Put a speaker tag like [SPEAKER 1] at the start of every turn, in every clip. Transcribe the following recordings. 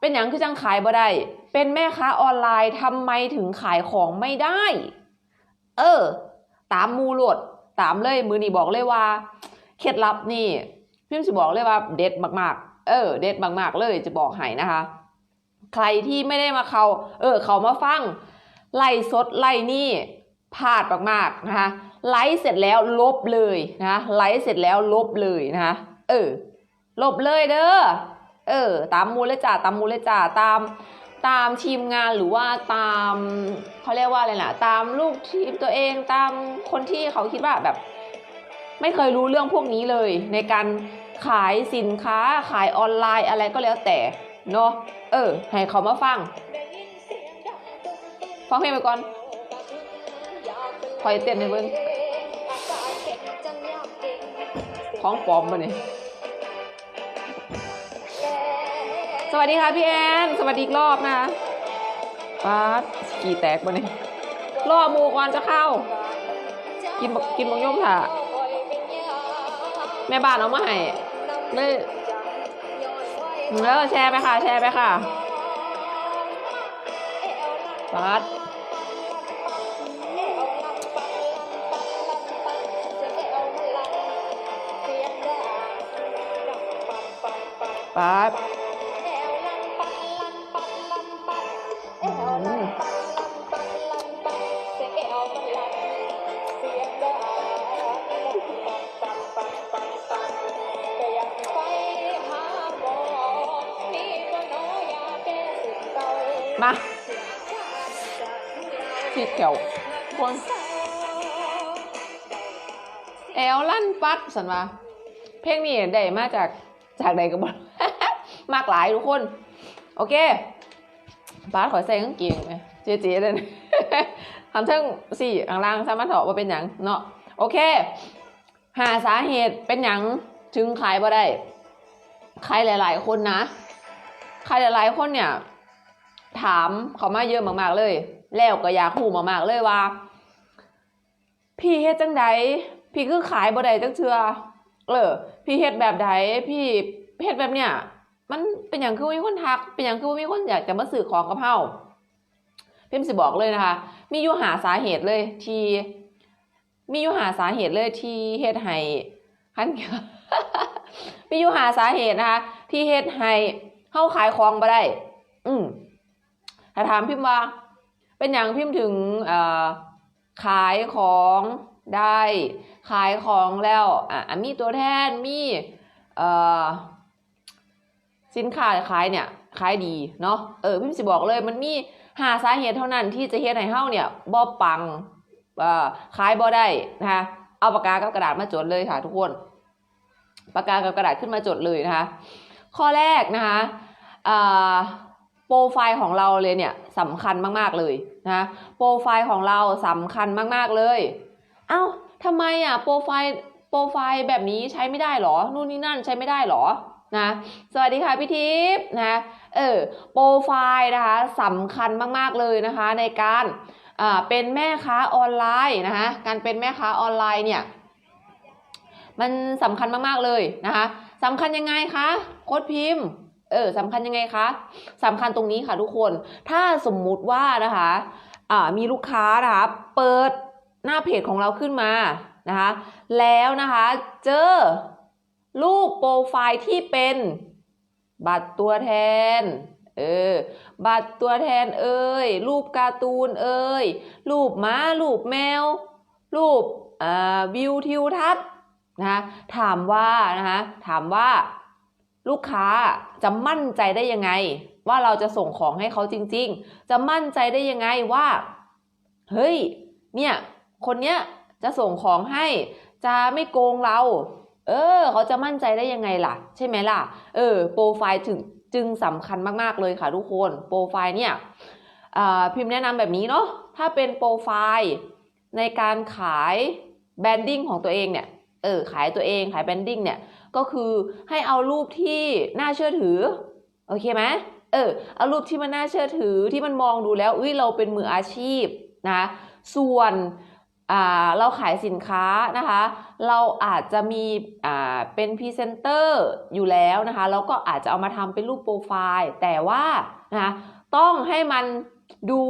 [SPEAKER 1] เป็นอย่างคือจังขายบ่ได้เป็นแม่ค้าออนไลน์ทำไมถึงขายของไม่ได้ เออ ตามมูโลดตามเลยมือนี่บอกเลยว่า เคล็ดลับนี่ พิมพ์สิบอกเลยว่าเด็ดมากๆ เออ เด็ดมากๆเลยจะบอกให้นะคะ ใครที่ไม่ได้มาเขาเออ เขามาฟัง ไล่สดไล่นี่พลาดมากๆนะคะไลฟ์เสร็จแล้วลบเลยนะคะไลฟ์เสร็จแล้วลบเลยนะคะเออ ลบเลยเด้อ เออ ตามมูลเลยจ่าตามมูลเลยจ่าตามตามทีมงานหรือว่าตามเขาเรียกว่าอะไรล่ะ ตามลูกทีมตัวเองตามคนที่เขาคิดว่าแบบ ไม่เคยรู้เรื่องพวกนี้เลย ในการขายสินค้าขายออนไลน์อะไรก็แล้วแต่เนาะเออ ให้เขามาฟังฟังเพลงไปก่อนคอยเต้นให้เบิ่งของปลอมมาเนี่ย สวัสดีค่ะพี่แอน สวัสดีอีกรอบนะคะป๊าดสกีแตกมาเนี่ยรอหมูก่อนจะเข้า กินบักกินบักย่อมถ่ะ แม่บ้านเอามาให้เลยเออแชร์ไปค่ะ แชร์ไปค่ะป๊าดป๊าด มาสีเขียวคนแอลลั่นปัดสันว่าเพลงนี้ได้มาจากจากใดกันบ้างมากหลายทุกคน โอเคบาสขอใส่กางเกงไหมเจ๊เจ๊เลยทำเท่งสี่ข้างล่างสามารถถอดว่าเป็นหยังเนาะโอเค หาสาเหตุเป็นหยังถึงขายบ่ได้ ใครหลาย ๆ คนนะ ใครหลาย ๆ คนเนี่ย ถามเขามาเยอะมากๆเลย แล้วก็อยากรู้มากๆเลยว่า พี่เฮ็ดจังใดพี่คือขายบ่ได้จังเทือเออ พี่เฮ็ดแบบใดพี่เฮ็ดแบบเนี้ยมันเป็นอย่างคือมีคนทัก เป็นอย่างคือมีคนอยากจะมาซื้อของกับเฮาพิมสิบอกเลยนะคะ มีอยู่หาสาเหตุเลยที่มีอยู่หาสาเหตุเลยที่เฮ็ดให้คันมีอยู่หาสาเหตุนะคะ ที่เฮ็ดให้เฮาขายของบ่ได้ อืม ถ้าถามพิมพ์ว่า เป็นอย่างพิมพ์ถึงขายของได้ ขายของแล้วอะมีตัวแทนมีสินค้าขายเนี่ยขายดีเนาะเออพิมพ์สิบอกเลยมันมีหาสาเหตุเท่านั้นที่จะเฮ็ดให้เฮาเนี่ยบ่ปังขายบ่ได้นะคะเอาปากกากับกระดาษมาจดเลยค่ะ ทุกคนปากกากับกระดาษขึ้นมาจดเลยนะคะ ข้อแรกนะคะ โปรไฟล์ของเราเลยเนี่ยสำคัญมากๆเลยนะโปรไฟล์ของเราสำคัญมากๆเลยเอ้าทำไมอะโปรไฟล์โปรไฟล์แบบนี้ใช้ไม่ได้หรอนู่นนี่นั่นใช้ไม่ได้หรอนะสวัสดีค่ะพี่ทิพย์นะเออโปรไฟล์นะคะสำคัญมากๆเลยนะคะในการอ่าเป็นแม่ค้าออนไลน์นะคะการเป็นแม่ค้าออนไลน์เนี่ยมันสำคัญมากๆเลยนะคะสำคัญยังไงคะโค้ดพิมพ์ เออสำคัญยังไงคะสำคัญตรงนี้ค่ะทุกคน ถ้าสมมุติว่านะคะอ่ามีลูกค้านะคะเปิดหน้าเพจของเราขึ้นมานะคะแล้วนะคะเจอรูปโปรไฟล์ที่เป็นบัตรตัวแทนเออบัตรตัวแทนเอ่ยรูปการ์ตูนเอ่ยรูปม้ารูปแมว รูปวิวทิวทัศน์นะคะถามว่านะคะถามว่าลูกค้า จะมั่นใจได้ยังไง ว่าเราจะส่งของให้เขาจริง ๆ จะมั่นใจได้ยังไงว่า เฮ้ย เนี่ย คนเนี้ยจะส่งของให้ จะไม่โกงเรา เออ เขาจะมั่นใจได้ยังไงล่ะ ใช่ไหมล่ะ เออ โปรไฟล์ถึงจึงสำคัญมากๆเลยค่ะทุกคน โปรไฟล์เนี่ยพิมพ์แนะนำแบบนี้เนาะ ถ้าเป็นโปรไฟล์ในการขายแบรนดิ้งของตัวเองเนี่ย เออ ขายตัวเอง ขายแบรนดิ้งเนี่ย ก็คือให้เอารูปที่น่าเชื่อถือ โอเคไหมเออ เอารูปที่มันน่าเชื่อถือที่มันมองดูแล้วอุ้ยเราเป็นมืออาชีพนะส่วนอ่าเราขายสินค้านะคะ เราอาจจะมีอ่าเป็นพรีเซนเตอร์อยู่แล้วนะคะเราก็อาจจะเอามาทำเป็นรูปโปรไฟล์ แต่ว่านะคะต้องให้มันดู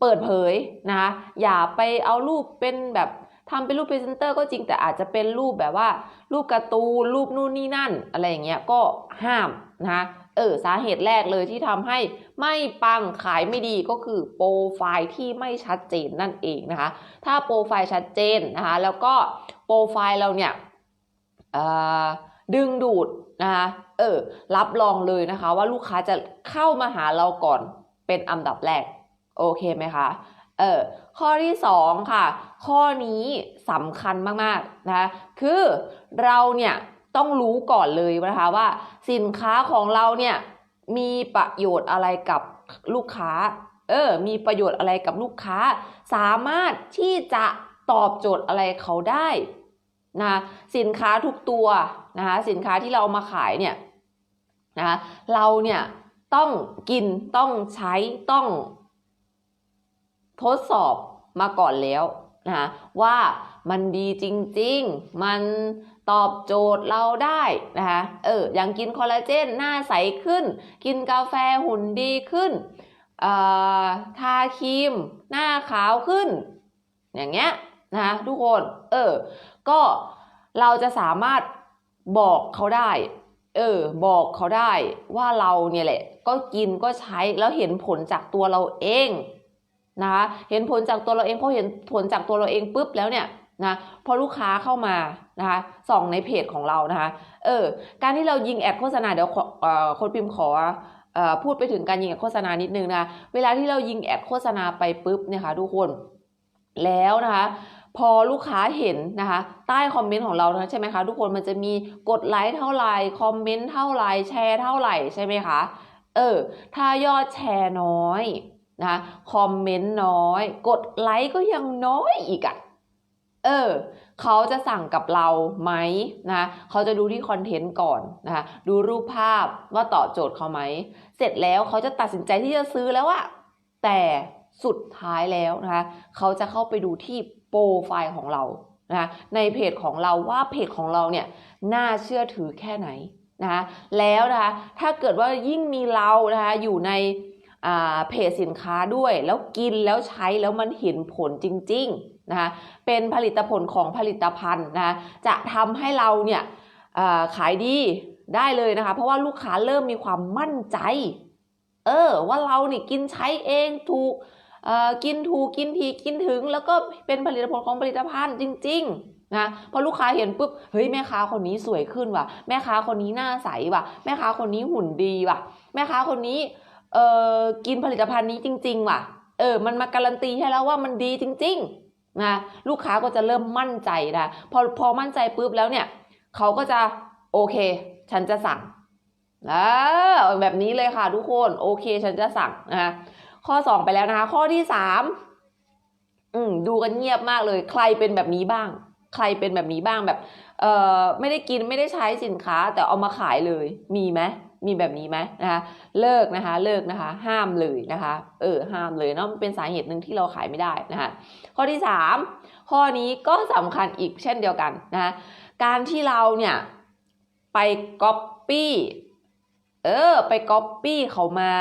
[SPEAKER 1] เปิดเผยนะคะ อย่าไปเอารูปเป็นแบบ ทำเป็นรูปพรีเซนเตอร์ก็จริงแต่อาจจะเป็นรูปแบบว่า รูปการ์ตูนรูปนู่นนี่นั่น อะไรอย่างเงี้ยก็ห้ามนะคะเออสาเหตุแรกเลยที่ทำให้ไม่ปังขายไม่ดีก็คือโปรไฟล์ที่ไม่ชัดเจนนั่นเองนะคะ ถ้าโปรไฟล์ชัดเจนนะคะแล้วก็โปรไฟล์เราเนี่ยดึงดูดนะคะเออรับรองเลยนะคะว่าลูกค้าจะเข้ามาหาเราก่อนเป็นอันดับแรก โอเคไหมคะ เออข้อที่สองค่ะ ข้อนี้สำคัญมากๆนะคะคือเราเนี่ยต้องรู้ก่อนเลยนะคะว่าสินค้าของเราเนี่ยมีประโยชน์อะไรกับลูกค้า เออ มีประโยชน์อะไรกับลูกค้า สามารถที่จะตอบโจทย์อะไรเขาได้นะสินค้าทุกตัวนะคะสินค้าที่เราเอามาขายเนี่ยนะคะเราเนี่ยต้องกินต้องใช้ต้อง ทดสอบมาก่อนแล้วนะคะว่ามันดีจริงๆ มันตอบโจทย์เราได้นะคะเอออย่างกินคอลลาเจนหน้าใสขึ้น กินกาแฟหุ่นดีขึ้นออทาครีม หน้าขาวขึ้น อย่างเงี้ยนะคะทุกคนเออก็เราจะสามารถบอกเขาได้เออบอกเขาได้ว่าเราเนี่ยแหละ ก็กินก็ใช้แล้วเห็นผลจากตัวเราเอง นะคะเห็นผลจากตัวเราเองพอเห็นผลจากตัวเราเองปุ๊บแล้วเนี่ยนะพอลูกค้าเข้ามานะคะส่องในเพจของเรานะคะเออการที่เรายิงแอดโฆษณาเดี๋ยวคนพิมพ์ขอพูดไปถึงการยิงแอดโฆษณานิดนึงนะคะเวลาที่เรายิงแอดโฆษณาไปปุ๊บเนี่ยค่ะทุกคนแล้วนะคะพอลูกค้าเห็นนะคะใต้คอมเมนต์ของเรานะใช่ไหมคะทุกคนมันจะมีกดไลค์เท่าไหร่คอมเมนต์เท่าไหร่แชร์เท่าไหร่ใช่ไหมคะเออถ้ายอดแชร์น้อย นะคะคอมเมนต์น้อย กดไลค์ก็ยังน้อยอีกอะ่ะเออเขาจะสั่งกับเราไหมนะเขาจะดูที่คอนเทนต์ก่อนนะคะดูรูปภาพว่าตอบโจทย์เขาไหม เสร็จแล้วเขาจะตัดสินใจที่จะซื้อแล้วอะแต่สุดท้ายแล้วนะคะเขาจะเข้าไปดูที่โปรไฟล์ของเรานะคะในเพจของเราว่าเพจของเราเนี่ยน่าเชื่อถือแค่ไหนนะคะแล้วนะคะถ้าเกิดว่ายิ่งมีเรานะคะอยู่ใน เพจสินค้าด้วย แล้วกินแล้วใช้แล้วมันเห็นผลจริงๆนะคะเป็นผลิตผลของผลิตภัณฑ์นะะจะทำให้เราเนี่ยขายดีได้เลยนะคะ เพราะว่าลูกค้าเริ่มมีความมั่นใจ เออ ว่าเราเนี่ยกินใช้เองถูกกินถูกกินทีกินถึง แล้วก็เป็นผลิตผลของผลิตภัณฑ์จริง ๆนะพอลูกค้าเห็นปุ๊บเฮ้ยแม่ค้าคนนี้สวยขึ้นว่ะ แม่ค้าคนนี้หน้าใสว่ะ แม่ค้าคนนี้หุ่นดีว่ะ แม่ค้าคนนี้ เออกินผลิตภัณฑ์นี้จริง ๆ ว่ะ เออ มันมาการันตีให้แล้วว่ามันดีจริง ๆ นะ ลูกค้าก็จะเริ่มมั่นใจนะ พอพอมั่นใจปุ๊บแล้วเนี่ย เขาก็จะโอเค ฉันจะสั่งอ่าแบบนี้เลยค่ะทุกคน โอเค ฉันจะสั่งนะข้อสองไปแล้วนะคะ ข้อที่สามอืมดูกันเงียบมากเลย ใครเป็นแบบนี้บ้าง ใครเป็นแบบนี้บ้างแบบ เอ่อ ไม่ได้กินไม่ได้ใช้สินค้า แต่เอามาขายเลย มีไหม มีแบบนี้ไหมนะคะเลิกนะคะเลิกนะคะห้ามเลยนะคะเออห้ามเลยเนาะมันเป็นสาเหตุหนึ่งที่เราขายไม่ได้นะคะข้อที่สามข้อนี้ก็สำคัญอีกเช่นเดียวกันนะคะการที่เราเนี่ยไปก๊อปปี้เออไปก๊อปปี้เขามา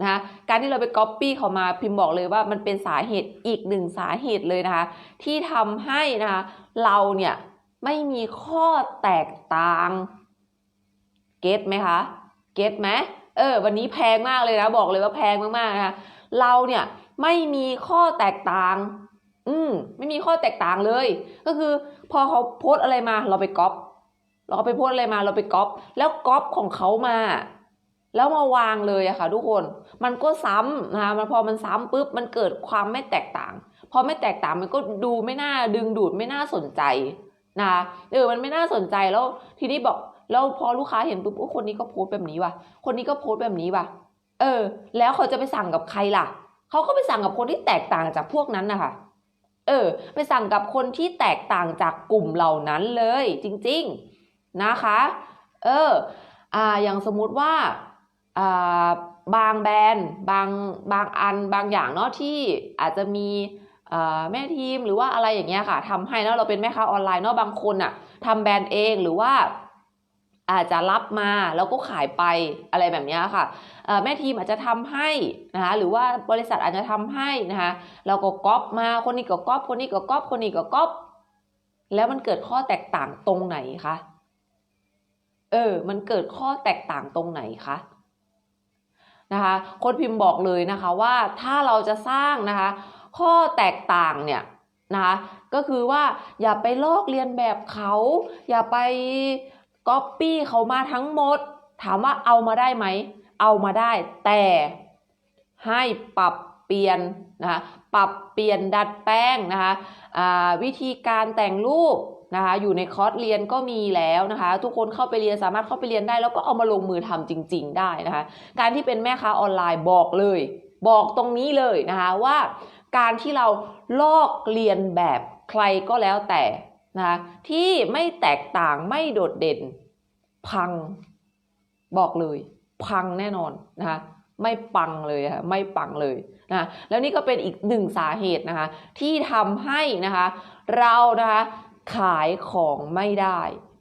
[SPEAKER 1] นะคะการที่เราไปก๊อปปี้เขามาพิมพ์บอกเลยว่ามันเป็นสาเหตุอีกหนึ่งสาเหตุเลยนะคะที่ทำให้นะคะเราเนี่ยไม่มีข้อแตกต่าง เก็ตไหมคะ เก็ตไหมเออ วันนี้แพงมากเลยนะ บอกเลยว่าแพงมากๆนะคะเราเนี่ยไม่มีข้อแตกต่าง อืม ไม่มีข้อแตกต่างเลย ก็คือ พอเขาโพสอะไรมาเราไปก๊อปเราก็ไปโพสอะไรมาเราไปก๊อปแล้วก๊อปของเขามา แล้วมาวางเลยอะค่ะ ทุกคน มันก็ซ้ำนะคะมันพอมันซ้ำปุ๊บมันเกิดความไม่แตกต่าง พอไม่แตกต่างมันก็ดูไม่น่าดึงดูดไม่น่าสนใจนะคะเออมันไม่น่าสนใจแล้ว ทีนี้บอก แล้วพอลูกค้าเห็นปุ๊บโอ้คนนี้ก็โพสต์แบบนี้ว่ะ คนนี้ก็โพสต์แบบนี้ว่ะ เออ แล้วเขาจะไปสั่งกับใครล่ะ เขาก็ไปสั่งกับคนที่แตกต่างจากพวกนั้นนะคะเออ ไปสั่งกับคนที่แตกต่างจากกลุ่มเหล่านั้นเลย จริง ๆนะคะ เออ อ่า อย่างสมมุติว่า อ่า บางแบรนด์ บาง บางอัน บางอย่างเนาะที่อาจจะมีแม่ทีมหรือว่าอะไรอย่างเงี้ยค่ะทำให้แล้วเราเป็นแม่ค้าออนไลน์เนาะบางคนอะทำแบรนด์เองหรือว่า อาจจะรับมาแล้วก็ขายไปอะไรแบบนี้ค่ะแม่ทีมอาจจะทำให้นะคะหรือว่าบริษัทอาจจะทำให้นะคะเราก็ก๊อปมาคนนี้ก็ก๊อปคนนี้ก็ก๊อปคนนี้ก็ก๊อปแล้วมันเกิดข้อแตกต่างตรงไหนคะเออ มันเกิดข้อแตกต่างตรงไหนคะนะคะโค้ดพิมพ์บอกเลยนะคะว่าถ้าเราจะสร้างนะคะข้อแตกต่างเนี่ยนะคะก็คือว่าอย่าไปลอกเลียนแบบเขา อย่าไป ก๊อปปี้เขามาทั้งหมด ถามว่าเอามาได้ไหม เอามาได้ แต่ให้ปรับเปลี่ยนนะคะปรับเปลี่ยนดัดแปลงนะคะวิธีการแต่งรูปนะคะอยู่ในคอร์สเรียนก็มีแล้วนะคะ ทุกคนเข้าไปเรียนสามารถเข้าไปเรียนได้ แล้วก็เอามาลงมือทำจริง ๆ ได้นะคะ การที่เป็นแม่ค้าออนไลน์บอกเลย บอกตรงนี้เลยนะคะว่า การที่เราลอกเรียนแบบใครก็แล้วแต่ นะที่ไม่แตกต่างไม่โดดเด่น พังบอกเลย พังแน่นอนนะคะไม่ปังเลยค่ะไม่ปังเลยนะแล้วนี่ก็เป็นอีกหนึ่งสาเหตุนะคะที่ทำให้นะคะเรานะคะขายของไม่ได้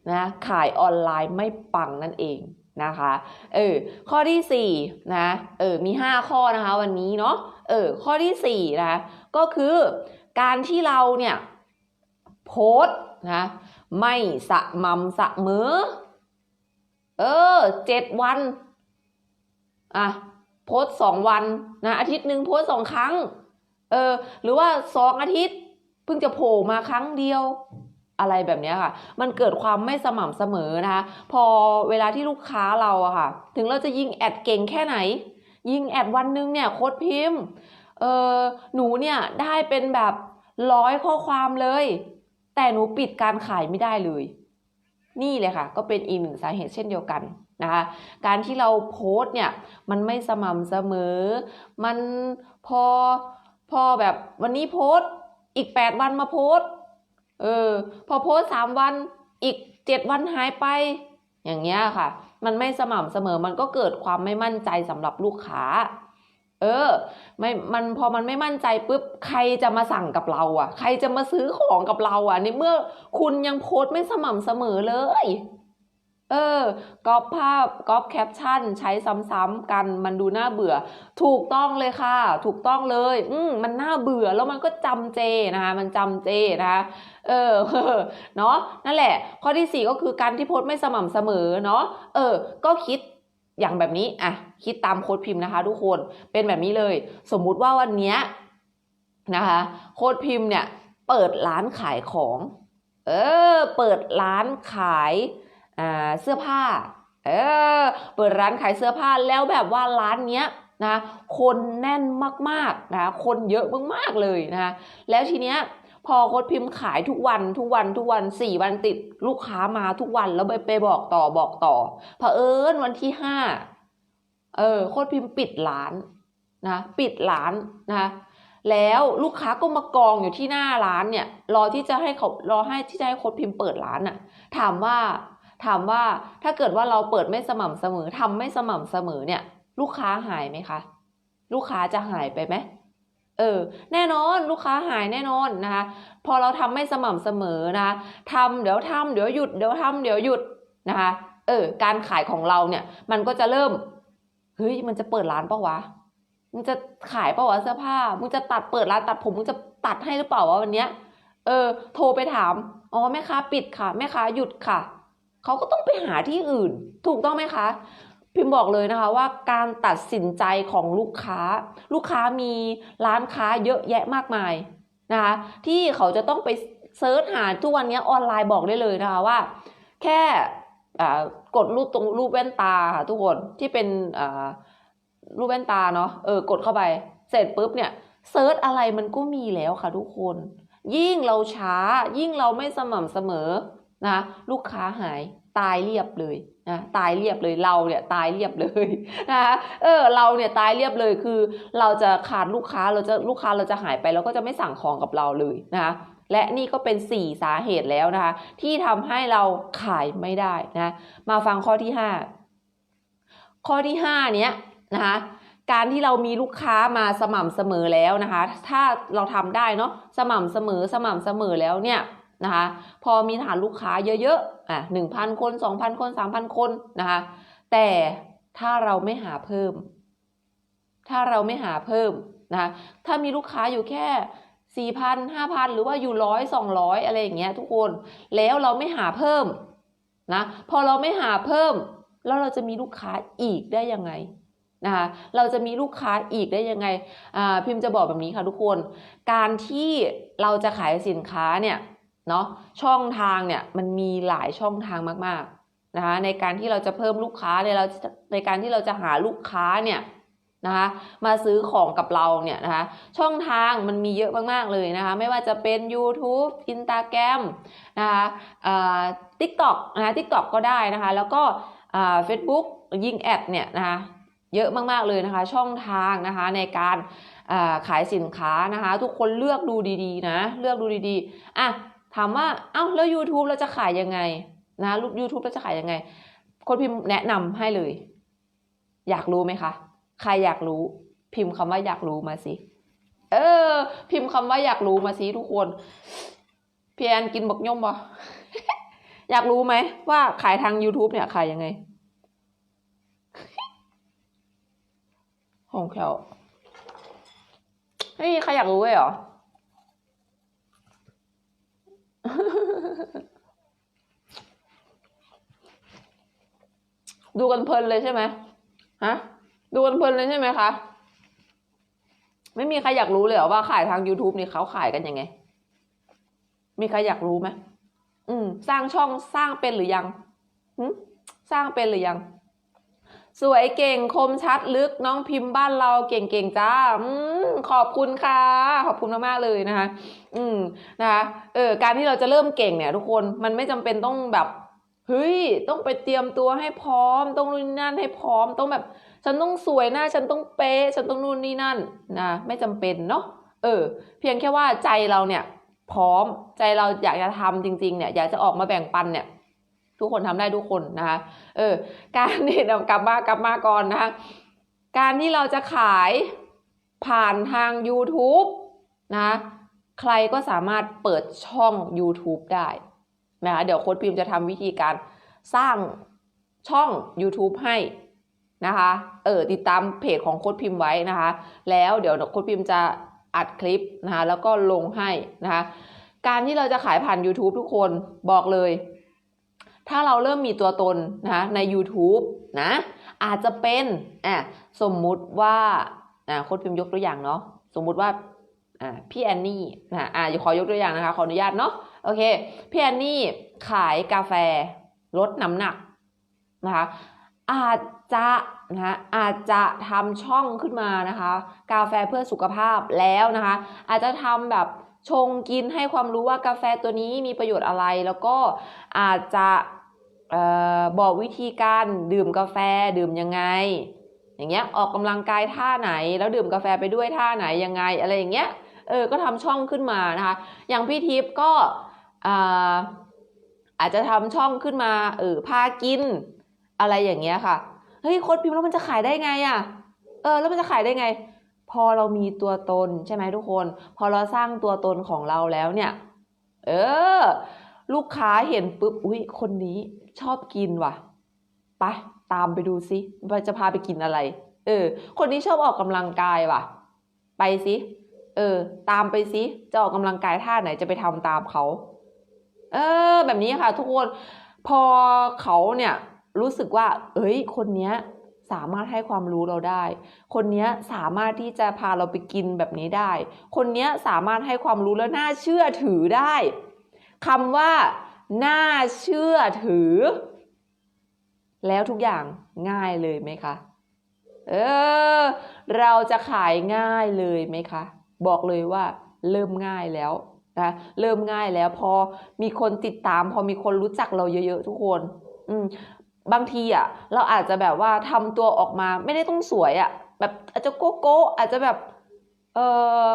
[SPEAKER 1] นะขายออนไลน์ไม่ปังนั่นเองนะคะเออข้อที่สี่นะเออมีห้าข้อนะคะวันนี้เนาะเออข้อที่สี่นะก็คือการที่เราเนี่ย โพสนะไม่สม่ำเสมอเออเจ็ดวันอะโพสสองวันนะอาทิตย์หนึ่งโพสสองครั้ง เออ หรือว่าสองอาทิตย์เพิ่งจะโผล่มาครั้งเดียวอะไรแบบนี้ค่ะ มันเกิดความไม่สม่ำเสมอนะคะ พอเวลาที่ลูกค้าเราอะค่ะ ถึงเราจะยิงแอดเก่งแค่ไหน ยิงแอดวันนึงเนี่ยโค้ดพิมพ์ เออหนูเนี่ยได้เป็นแบบร้อยข้อความเลย แต่หนูปิดการขายไม่ได้เลย นี่เลยค่ะ ก็เป็นอีกหนึ่งสาเหตุเช่นเดียวกันนะคะการที่เราโพสต์เนี่ย มันไม่สม่ำเสมอ มันพอพอแบบวันนี้โพสต์อีก 8 วันมาโพสต์เออพอโพสต์สามวันอีก 7 วันหายไป อย่างเงี้ยค่ะ มันไม่สม่ำเสมอมันก็เกิดความไม่มั่นใจสำหรับลูกค้า เออไม่มันพอมันไม่มั่นใจปุ๊บใครจะมาสั่งกับเราอะ ใครจะมาซื้อของกับเราอะในเมื่อคุณยังโพสต์ไม่สม่ำเสมอเลย เออก๊อปภาพก๊อปแคปชั่นใช้ซ้ำๆกันมันดูน่าเบื่อ ถูกต้องเลยค่ะ ถูกต้องเลย อืมมันน่าเบื่อแล้วมันก็จำเจนะคะมันจำเจนะคะเออเนาะนั่นแหละ ข้อที่สี่ก็คือการที่โพสต์ไม่สม่ำเสมอเนาะเออ ก็คิด อย่างแบบนี้อะคิดตามโค้ดพิมพ์นะคะ ทุกคนเป็นแบบนี้เลย สมมุติว่าวันเนี้ยนะคะ โค้ดพิมพ์เนี่ยเปิดร้านขายของ เออ เปิดร้านขายอ่าเสื้อผ้า เออ เปิดร้านขายเสื้อผ้าแล้วแบบว่าร้านเนี้ยนะคนแน่นมากๆนะคนเยอะมากๆเลยนะแล้วทีเนี้ย พอโค้ดพิมพ์ขายทุกวันทุกวันทุกวันสี่วันติดลูกค้ามาทุกวันแล้วไปไปบอกต่อบอกต่อเผอิญวันที่ห้าเออโค้ดพิมพ์ปิดร้านนะปิดร้านนะแล้วลูกค้าก็มากองอยู่ที่หน้าร้านเนี่ย รอที่จะให้เขารอให้ที่จะให้โค้ดพิมพ์เปิดร้านน่ะ ถามว่าถามว่าถ้าเกิดว่าเราเปิดไม่สม่ำเสมอทำไม่สม่ำเสมอเนี่ย ลูกค้าหายไหมคะ ลูกค้าจะหายไปไหม เออแน่นอนลูกค้าหายแน่นอนนะคะพอเราทำไม่สม่ำเสมอนะคะทำเดี๋ยวทำเดี๋ยวหยุดเดี๋ยวทำเดี๋ยวหยุดนะคะเออการขายของเราเนี่ยมันก็จะเริ่มเฮ้ยมันจะเปิดร้านปะวะมึงจะขายปะวะเสื้อผ้ามึงจะตัดเปิดร้านตัดผมมึงจะตัดให้หรือเปล่าวะวันเนี้ยเออ โทรไปถามอ๋อแม่ค้าปิดค่ะ แม่ค้าหยุดค่ะเขาก็ต้องไปหาที่อื่น ถูกต้องไหมคะ พิมพ์บอกเลยนะคะว่าการตัดสินใจของลูกค้า ลูกค้ามีร้านค้าเยอะแยะมากมายนะคะที่เขาจะต้องไปเซิร์ชหาทุกวันนี้ออนไลน์บอกได้เลยนะคะว่า แค่กดรูปตรงรูปแว่นตาค่ะทุกคนที่เป็นรูปแว่นตาเนาะเออกดเข้าไปเสร็จปุ๊บเนี่ยเซิร์ชอะไรมันก็มีแล้วค่ะทุกคน ยิ่งเราช้ายิ่งเราไม่สม่ำเสมอนะลูกค้าหายตายเรียบเลย นะตายเรียบเลยเราเนี่ยตายเรียบเลยนะคะเออเราเนี่ยตายเรียบเลยคือ เราจะขาดลูกค้าเราจะลูกค้าเราจะหายไปเราก็จะไม่สั่งของกับเราเลยนะคะและนี่ก็เป็น 4 สาเหตุแล้วนะคะ ที่ทำให้เราขายไม่ได้นะมาฟังข้อที่ 5 ข้อที่ 5 เนี้ยนะคะการที่เรามีลูกค้ามาสม่ำเสมอแล้วนะคะ ถ้าเราทำได้เนาะสม่ำเสมอสม่ำเสมอแล้วเนี่ย นะคะพอมีฐานลูกค้าเยอะๆอะหนึ่งพันคนสองพันคนสามพันคนนะคะแต่ถ้าเราไม่หาเพิ่ม ถ้าเราไม่หาเพิ่มนะคะถ้ามีลูกค้าอยู่แค่สี่พันห้าพันหรือว่าอยู่ร้อยสองร้อยอะไรอย่างเงี้ยทุกคนแล้วเราไม่หาเพิ่มนะพอเราไม่หาเพิ่ม แล้วเราจะมีลูกค้าอีกได้ยังไงนะคะเราจะมีลูกค้าอีกได้ยังไงอ่าพิมพ์จะบอกแบบนี้ค่ะทุกคน การที่เราจะขายสินค้าเนี่ย เนาะช่องทางเนี่ยมันมีหลายช่องทางมากๆนะคะในการที่เราจะเพิ่มลูกค้าในเราในการที่เราจะหาลูกค้าเนี่ยนะคะมาซื้อของกับเราเนี่ยนะคะช่องทางมันมีเยอะมากๆเลยนะคะไม่ว่าจะเป็น YouTube Instagram นะคะอ่า TikTok นะคะ TikTok ก็ได้นะคะแล้วก็อ่า Facebook ยิงแอดเนี่ยนะคะเยอะมากๆเลยนะคะช่องทางนะคะในการอ่าขายสินค้านะคะทุกคนเลือกดูดีๆนะเลือกดูดีๆอะ ถามว่าเอ้าแล้ว YouTube เราจะขายยังไงนะรูป YouTube เราจะขายยังไง คนพิมพ์แนะนำให้เลย อยากรู้ไหมคะ ใครอยากรู้ พิมพ์คำว่าอยากรู้มาสิเออ พิมพ์คำว่าอยากรู้มาสิทุกคนพี่แอนกินบักย่อมบ่อยากรู้ไหมว่าขายทาง YouTube เนี่ยขายยังไงของแถวไม่มีใครอยากรู้เลยเหรอ ดูกันเพลินเลยใช่ไหมฮะ ดูกันเพลินเลยใช่ไหมคะ ไม่มีใครอยากรู้เลยเหรอว่าขายทาง YouTube นี่เขาขายกันยังไง มีใครอยากรู้ไหมอืม สร้างช่องสร้างเป็นหรือยังหึสร้างเป็นหรือยัง สวยเก่งคมชัดลึกน้องพิมพ์บ้านเราเก่งๆจ้าอขอบคุณค่ะ ขอบคุณมากๆเลยนะคะ อืมนะคะเออการที่เราจะเริ่มเก่งเนี่ย ทุกคนมันไม่จำเป็นต้องแบบเฮ้ยต้องไปเตรียมตัวให้พร้อม ต้องนู่นนี่นั่นให้พร้อม ต้องแบบ ฉันต้องสวยหน้าฉันต้องเป๊ะฉันต้องนู่นนี่นั่นนะไม่จำเป็นเนาะเออ เพียงแค่ว่าใจเราเนี่ย พร้อมใจเราอยากจะทำจริง ๆ เนี่ย อยากจะออกมาแบ่งปันเนี่ย ทุกคนทำได้ทุกคนนะคะเออการเนี่นำกลับมากลับมาก่อนนะคะการที่เราจะขายผ่านทาง YouTube นะคะใครก็สามารถเปิดช่อง YouTube ได้นะคะเดี๋ยวโค้ดพิมพ์จะทำวิธีการสร้างช่อง YouTube ให้นะคะเออติดตามเพจของโค้ดพิมพ์ไว้นะคะ แล้วเดี๋ยวโค้ดพิมพ์จะอัดคลิปนะคะแล้วก็ลงให้นะคะการที่เราจะขายผ่าน YouTube ทุกคนบอกเลย ถ้าเราเริ่มมีตัวตนนะคะใน YouTube นะอาจจะเป็นอะสมมุติว่าอะโค้ดพิมพ์ยกตัวอย่างเนาะสมมุติว่าอะพี่แอนนี่นะอะขอยกตัวอย่างนะคะขออนุญาตเนาะโอเคพี่แอนนี่ขายกาแฟลดน้ำหนักนะคะอาจจะนะคะอาจจะทำช่องขึ้นมานะคะ กาแฟเพื่อสุขภาพแล้วนะคะ อาจจะทำแบบชงกินให้ความรู้ว่ากาแฟตัวนี้มีประโยชน์อะไร แล้วก็อาจจะ บอกวิธีการดื่มกาแฟดื่มยังไง อย่างเงี้ยออกกำลังกายท่าไหน แล้วดื่มกาแฟไปด้วยท่าไหนยังไงอะไรอย่างเงี้ยเออก็ทำช่องขึ้นมานะคะ อย่างพี่ทิพย์ก็อาอาจจะทำช่องขึ้นมาเออพากินอะไรอย่างเงี้ยค่ะเฮ้ยโค้ดพิมพ์แล้วมันจะขายได้ไงอะ่ะเออแล้วมันจะขายได้ไง พอเรามีตัวตนใช่ไหมทุกคน พอเราสร้างตัวตนของเราแล้วเนี่ย เออ ลูกค้าเห็นปุ๊บอุ้ยคนนี้ ชอบกินว่ะไปตามไปดูซิว่าจะพาไปกินอะไร เออ คนนี้ชอบออกกำลังกายว่ะ ไปสิเออ ตามไปสิจะออกกำลังกายท่าไหนจะไปทำตามเขา เออ แบบนี้ค่ะ ทุกคนพอเขาเนี่ยรู้สึกว่า เอ้ย คนเนี้ยสามารถให้ความรู้เราได้ คนเนี้ยสามารถที่จะพาเราไปกินแบบนี้ได้ คนเนี้ยสามารถให้ความรู้แล้วน่าเชื่อถือได้คำว่า น่าเชื่อถือ แล้วทุกอย่างง่ายเลยไหมคะ เออ เราจะขายง่ายเลยไหมคะ บอกเลยว่าเริ่มง่ายแล้วนะเริ่มง่ายแล้วพอมีคนติดตาม พอมีคนรู้จักเราเยอะๆทุกคน อืมบางทีอะ เราอาจจะแบบว่าทำตัวออกมาไม่ได้ต้องสวยอะ แบบอาจจะโกโก้อาจจะแบบเอ่อ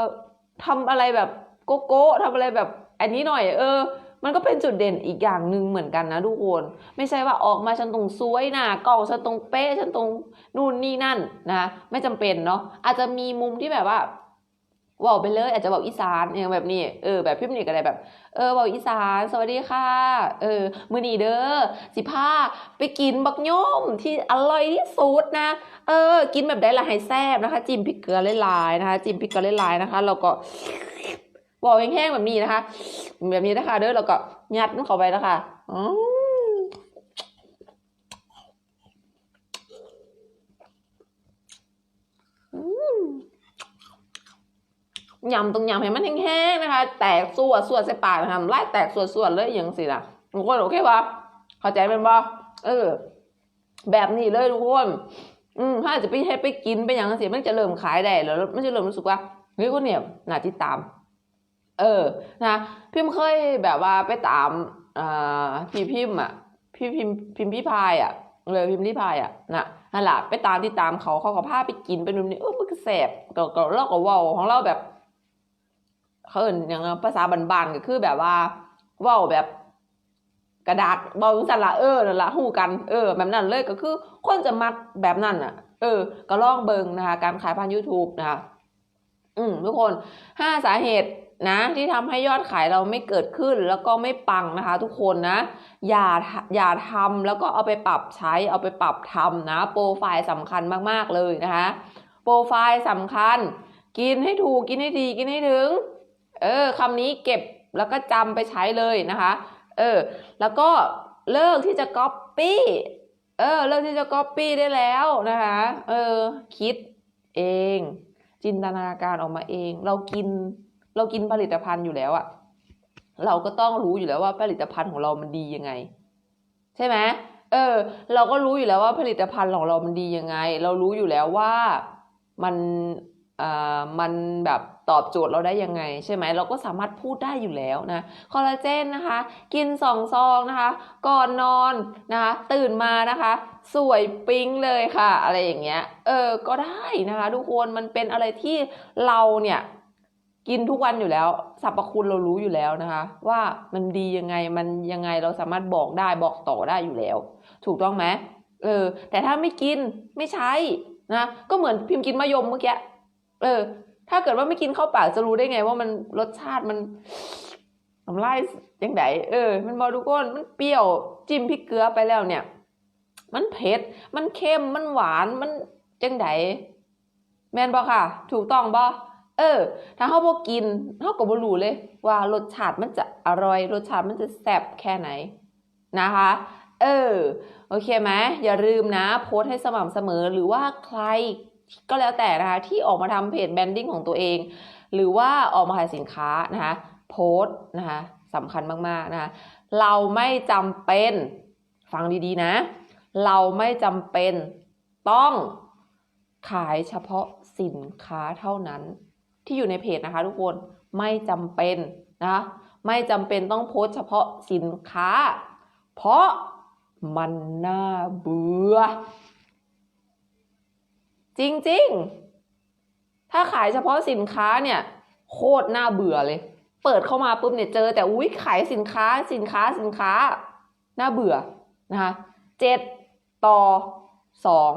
[SPEAKER 1] ทำอะไรแบบโกโก้ทำอะไรแบบ อันนี้หน่อย เออ มันก็เป็นจุดเด่นอีกอย่างหนึ่งเหมือนกันนะทุกคน ไม่ใช่ว่าออกมาฉันตรงสวยหนะกล่องฉันตรงเป๊ะฉันตรงนู่นนี่นั่นนะไม่จำเป็นเนาะอาจจะมีมุมที่แบบว่าว่าไปเลย อาจจะบอกอีสานอย่างแบบนี้เออแบบพิมพ์นี่ก็ได้แบบ เออบอกอีสานสวัสดีค่ะเออมือนีเด้อสิพาไปกินบักย่อมที่อร่อยที่สุดนะ เออ กินแบบได้ละให้แซ่บนะคะ จิ้มพริกเกลือหลายๆนะคะ จิ้มพริกเกลือหลายๆนะคะแล้วก็ บอกแห้งๆแบบนี้นะคะ แบบนี้นะคะเด้อแล้วก็ยัดมันเข้าไปนะคะอืมอืมยำตรงยำให้มันแห้งๆนะคะ แตกส่วนส่วนใส่ปากนะคะไล่แตกส่วนส่วนเลยอย่างสิล่ะทุกคนโอเคปะเข้าใจเป็นปะเออ แบบนี้เลยทุกคนอืมถ้าจะไปให้ไปกินไปอย่างนั้นสิมันจะเริ่มขายได้แล้วมันจะเริ่มรู้สึกว่าเฮ้ยคนเนี่ยน่าติดตาม เออ นะ พิมพ์เคยแบบว่าไปตามอ่าพี่พิมพ์อะ พี่พิมพ์พิมพ์พี่พายอะเลยพิมพ์พี่พายอะนะนั่นแหละไปตามที่ตามเขาเขาก็พาไปกินไปนู่นนี่เออมันก็แสบก็ก็เราก็เว้าของเราแบบเขาเอินอย่างภาษาบานๆก็คือแบบว่าว้าแบบ กระดาษเบาสันละเออนั่นละหูกัน เออ แบบนั้นเลยก็คือ คนจะมักแบบนั้นอะ เออ ก็ลองเบิงนะคะ การขายผ่าน YouTube นะคะอืมทุกคนห้าสาเหตุ นะที่ทำให้ยอดขายเราไม่เกิดขึ้นแล้วก็ไม่ปังนะคะ ทุกคนนะ อย่าอย่าทำแล้วก็เอาไปปรับใช้เอาไปปรับทำนะโปรไฟล์สำคัญมากๆเลยนะคะโปรไฟล์สำคัญ กินให้ถูกกินให้ดีกินให้ถึงเออคำนี้เก็บแล้วก็จำไปใช้เลยนะคะเออแล้วก็เลิกที่จะก๊อปปี้เออเลิกที่จะก๊อปปี้ได้แล้วนะคะเออคิดเอง จินตนาการออกมาเอง เรากิน เรากินผลิตภัณฑ์อยู่แล้วอะเราก็ต้องรู้อยู่แล้วว่าผลิตภัณฑ์ของเรามันดียังไง ใช่ไหมเออ เราก็รู้อยู่แล้วว่าผลิตภัณฑ์ของเรามันดียังไง เรารู้อยู่แล้วว่ามันอ่ามันแบบตอบโจทย์เราได้ยังไง ใช่ไหมเราก็สามารถพูดได้อยู่แล้วนะคอลลาเจนนะคะ กินสองซองนะคะ ก่อนนอนนะคะ ตื่นมานะคะ สวยปิ๊งเลยค่ะ อะไรอย่างเงี้ย เออ ก็ได้นะคะ ทุกคนมันเป็นอะไรที่เราเนี่ย กินทุกวันอยู่แล้วสรรพคุณเรารู้อยู่แล้วนะคะ ว่ามันดียังไงมันยังไงเราสามารถบอกได้บอกต่อได้อยู่แล้ว ถูกต้องไหมเออ แต่ถ้าไม่กินไม่ใช้นะก็เหมือนพิมพ์กินมะยมเมื่อกี้เออ ถ้าเกิดว่าไม่กินข้าวปากจะรู้ได้ไง ว่ามันรสชาติมันทำลายยังไงเออ มันบอทุกคนมันเปรี้ยวจิ้มพริกเกลือไปแล้วเนี่ย มันเผ็ดมันเค็มมันหวานมันจังไดแมนบอค่ะ ถูกต้องบอ เออ ถ้าเขาบอกกินเขาก็บ่รู้เลย ว่ารสชาติมันจะอร่อย รสชาติมันจะแซ่บแค่ไหนนะคะ เออ โอเคไหมอย่าลืมนะ โพสต์ให้สม่ำเสมอหรือว่าใครก็แล้วแต่นะคะที่ออกมาทำเพจแบรนดิ้งของตัวเอง หรือว่าออกมาขายสินค้านะคะโพสต์นะคะสำคัญมากๆนะคะเราไม่จำเป็นฟังดีๆนะ เราไม่จำเป็นต้องขายเฉพาะสินค้าเท่านั้น ที่อยู่ในเพจนะคะ ทุกคนไม่จำเป็นนะคะไม่จำเป็นต้องโพสเฉพาะสินค้า เพราะมันน่าเบื่อ จริงๆ ถ้าขายเฉพาะสินค้าเนี่ยโคตรน่าเบื่อเลย เปิดเข้ามาปุ๊บเนี่ยเจอแต่อุ้ยขายสินค้าสินค้าสินค้า น่าเบื่อนะคะเจ็ดต่อสอง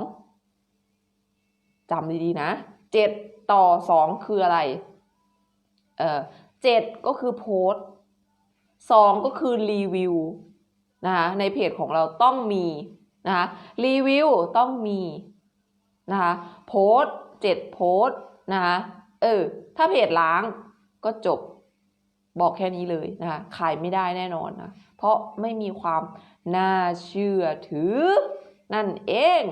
[SPEAKER 1] จำดีๆนะเจ็ด ต่อสองคืออะไร เออเจ็ดก็คือโพสสองก็คือรีวิวนะคะในเพจของเราต้องมีนะคะรีวิวต้องมีนะคะโพสเจ็ดโพสนะคะเออถ้าเพจล้างก็จบบอกแค่นี้เลยนะคะขายไม่ได้แน่นอนนะเพราะไม่มีความน่าเชื่อถือนั่นเอง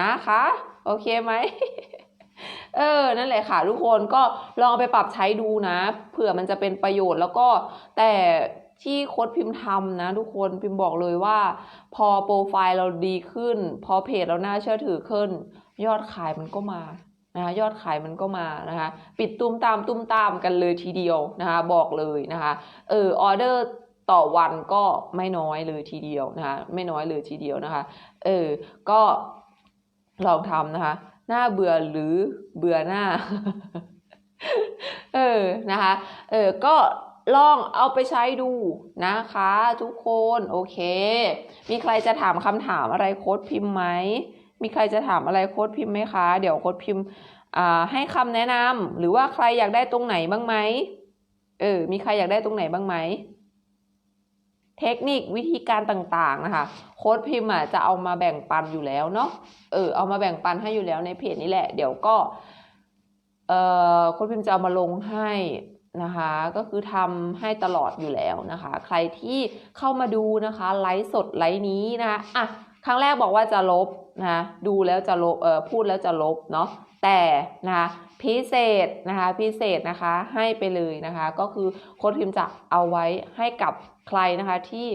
[SPEAKER 1] นะคะ โอเคไหม เออ นั่นแหละค่ะทุกคนก็ลองเอาไปปรับใช้ดูนะ เผื่อมันจะเป็นประโยชน์แล้วก็แต่ที่โค้ดพิมพ์ทำนะ ทุกคนพิมพ์บอกเลยว่า พอโปรไฟล์เราดีขึ้น พอเพจเราน่าเชื่อถือขึ้น ยอดขายมันก็มานะคะยอดขายมันก็มานะคะปิดตุ้มตามตุ้มตามกันเลยทีเดียวนะคะบอกเลยนะคะเออออเดอร์ต่อวันก็ไม่น้อยเลยทีเดียวนะคะไม่น้อยเลยทีเดียวนะคะเออก็ลองทำนะคะ น้าเบื่อหรือเบื่อหน้า เออนะคะ เออก็ลองเอาไปใช้ดูนะคะทุกคนโอเค มีใครจะถามคำถามอะไรโค้ดพิมพ์ไหม มีใครจะถามอะไรโค้ดพิมพ์ไหมคะ เดี๋ยวโค้ดพิมพ์อ่าให้คำแนะนำหรือว่าใครอยากได้ตรงไหนบ้างไหมเออ มีใครอยากได้ตรงไหนบ้างไหม เทคนิควิธีการต่างๆนะคะ โค้ดพิมพ์อะจะเอามาแบ่งปันอยู่แล้วเนาะเออเอามาแบ่งปันให้อยู่แล้วในเพจนี้แหละ เดี๋ยวก็เอ่อโค้ดพิมพ์จะเอามาลงให้นะคะก็คือทำให้ตลอดอยู่แล้วนะคะ ใครที่เข้ามาดูนะคะไลฟ์สดไลฟ์นี้นะคะอะครั้งแรกบอกว่าจะลบนะะดูแล้วจะลบเอ่อพูดแล้วจะลบเนาะแต่นะคะ พิเศษนะคะพิเศษนะคะให้ไปเลยนะคะ ก็คือโค้ดพิมพ์จะเอาไว้ให้กับใครนะคะที่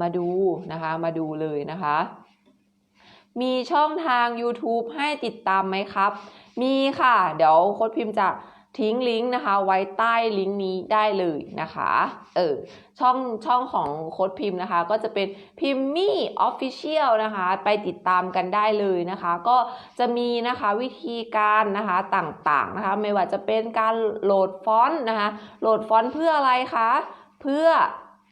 [SPEAKER 1] มาดูนะคะมาดูเลยนะคะ มีช่องทาง YouTube ให้ติดตามไหมครับ มีค่ะ เดี๋ยวโค้ดพิมพ์จะ ทิ้งลิงก์นะคะ ไว้ใต้ลิงก์นี้ได้เลยนะคะ เออ ช่องช่องของโค้ดพิมพ์นะคะ ก็จะเป็นพิมมี่ออฟฟิเชียลนะคะ ไปติดตามกันได้เลยนะคะ ก็จะมีนะคะวิธีการนะคะต่างๆนะคะ ไม่ว่าจะเป็นการโหลดฟอนต์นะคะ โหลดฟอนต์เพื่ออะไรคะ เพื่อ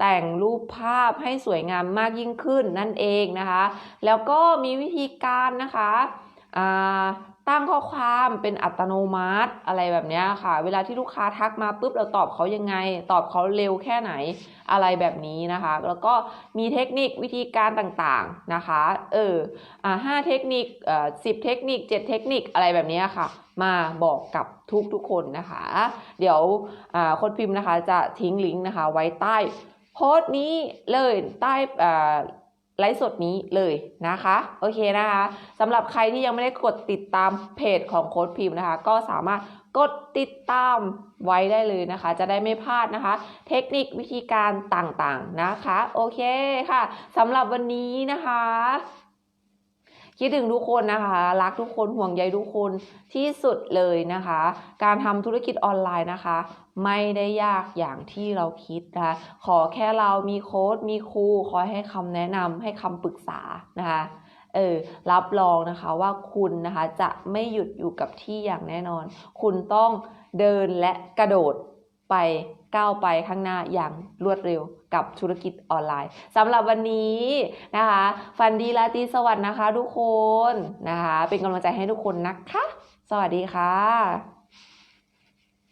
[SPEAKER 1] แต่งรูปภาพให้สวยงามมากยิ่งขึ้นนั่นเองนะคะ แล้วก็มีวิธีการนะคะอ่า ตั้งข้อความเป็นอัตโนมัติอะไรแบบนี้ค่ะ เวลาที่ลูกค้าทักมาปุ๊บเราตอบเขายังไง ตอบเขาเร็วแค่ไหนอะไรแบบนี้นะคะ แล้วก็มีเทคนิควิธีการต่างๆนะคะ เอออ่าห้าเทคนิคเอ่อสิบเทคนิคเจ็ดเทคนิคอะไรแบบนี้ค่ะ มาบอกกับทุกทุกคนนะคะ เดี๋ยวอ่าคนพิมพ์นะคะจะทิ้งลิงก์นะคะไว้ใต้โพสต์นี้เลยใต้อ่า ไลฟ์สดนี้เลยนะคะ โอเคนะคะสำหรับใครที่ยังไม่ได้กดติดตามเพจของโค้ดพิมพ์นะคะ ก็สามารถกดติดตามไว้ได้เลยนะคะ จะได้ไม่พลาดนะคะ เทคนิควิธีการต่างๆนะคะ โอเคค่ะสำหรับวันนี้นะคะ คิดถึงทุกคนนะคะ รักทุกคนห่วงใยทุกคนที่สุดเลยนะคะ การทำธุรกิจออนไลน์นะคะ ไม่ได้ยากอย่างที่เราคิดนะคะขอแค่เรามีโค้ดมีครูคอยให้คำแนะนำให้คำปรึกษานะคะเออรับรองนะคะว่าคุณนะคะจะไม่หยุดอยู่กับที่อย่างแน่นอน คุณต้องเดินและกระโดดไป ก้าวไปข้างหน้าอย่างรวดเร็วกับธุรกิจออนไลน์สำหรับวันนี้นะคะ ฟันดีราตรีสวัสดีนะคะทุกคนนะคะ เป็นกำลังใจให้ทุกคนนะคะ สวัสดีค่ะ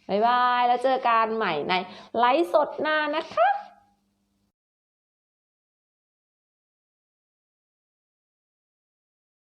[SPEAKER 1] บ๊ายบาย แล้วเจอกันใหม่ในไลฟ์สดหน้านะคะ